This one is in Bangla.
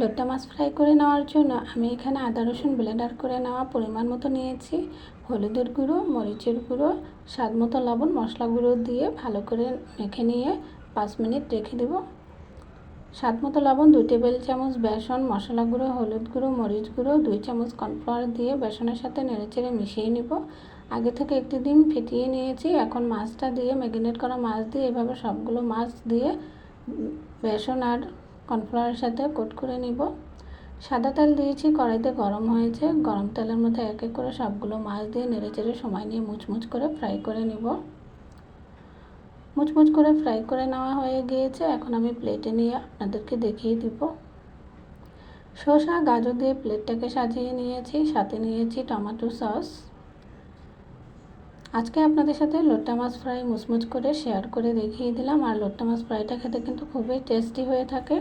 লোট্টা মাছ ফ্রাই করে নেওয়ার জন্য আমি এখানে আদা রসুন ব্লেন্ডার করে নেওয়া পরিমাণ মতো নিয়েছি। হলুদের গুঁড়ো, মরিচের গুঁড়ো, স্বাদ মতো লবণ, মশলা গুঁড়ো দিয়ে ভালো করে মেখে নিয়ে পাঁচ মিনিট রেখে দেব। স্বাদ মতো লবণ, দুই টেবিল চামচ বেসন, মশলা গুঁড়ো, হলুদ গুঁড়ো, মরিচ গুঁড়ো, দুই চামচ কর্নফ্লাওয়ার দিয়ে বেসনের সাথে নেড়েচেড়ে মিশিয়ে নিব। আগে থেকে একটি ডিম ফেটিয়ে নিয়েছি, এখন মাছটা দিয়ে ম্যাগিনেট করা মাছ দিয়ে এভাবে সবগুলো মাছ দিয়ে বেসন আর কর্নফ্লাওয়ারের সাথে কোট করে নিব। সাদা তেল দিয়েছি, কড়াইতে গরম হয়েছে। গরম তেলের মধ্যে এক এক করে সবগুলো মাছ দিয়ে নেড়ে চেড়ে সময় নিয়ে মুচমুচ করে ফ্রাই করে নিব। মুচমুচ করে ফ্রাই করে নেওয়া হয়ে গিয়েছে। এখন আমি প্লেটে নিয়ে আপনাদেরকে দেখিয়ে দিব। শসা, গাজর দিয়ে প্লেটটাকে সাজিয়ে নিয়েছি, সাথে নিয়েছি টমেটো সস। আজকে আপনাদের সাথে লোট্টা মাছ ফ্রাই মুচমুচ করে শেয়ার করে দেখিয়ে দিলাম। আর লোট্টা মাছ ফ্রাইটা খেতে কিন্তু খুবই টেস্টি হয়ে থাকে।